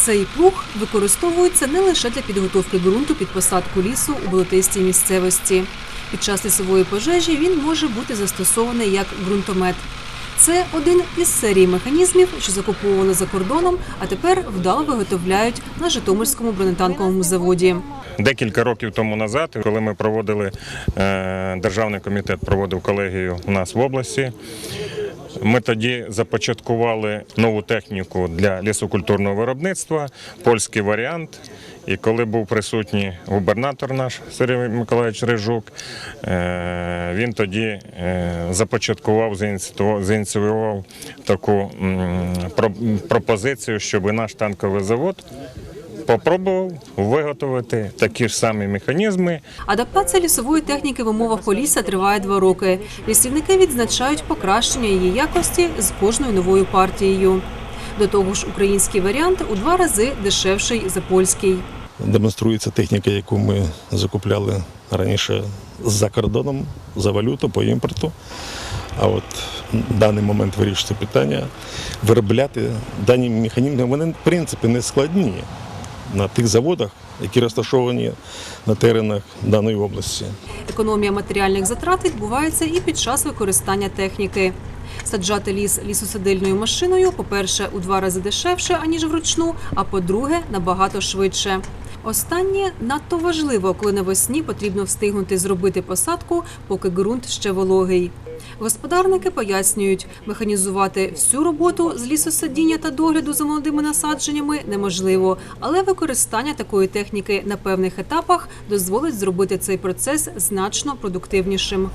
Цей плуг використовується не лише для підготовки ґрунту під посадку лісу у болотистій місцевості. Під час лісової пожежі він може бути застосований як ґрунтомет. Це один із серії механізмів, що закуповували за кордоном, а тепер вдало виготовляють на Житомирському бронетанковому заводі. Декілька років тому назад, коли ми проводили е, державний комітет, проводив колегію у нас в області. Ми тоді започаткували нову техніку для лісокультурного виробництва, польський варіант. І коли був присутній губернатор наш Сергій Миколаївич Рижук, е, він тоді е, започаткував, зініціював таку пропозицію, щоб наш танковий завод попробував виготовити такі ж самі механізми Адаптація лісової техніки в умовах полісся триває два роки. Лісівники відзначають покращення її якості з кожною новою партією. До того ж, український варіант у два рази дешевший за польський. демонструється техніка, яку ми закупляли раніше за кордоном за валюту по імпорту. А от в даний момент вирішується питання виробляти дані механізми. Вони в принципі не складні на тих заводах, які розташовані на теренах даної області. Економія матеріальних затрат відбувається і під час використання техніки. Саджати ліс лісосадильною машиною, по-перше, у два рази дешевше, аніж вручну, а по-друге, набагато швидше. Останнє надто важливо, коли навесні потрібно встигнути зробити посадку, поки ґрунт ще вологий. Господарники пояснюють, механізувати всю роботу з лісосадіння та догляду за молодими насадженнями неможливо, але використання такої техніки на певних етапах дозволить зробити цей процес значно продуктивнішим.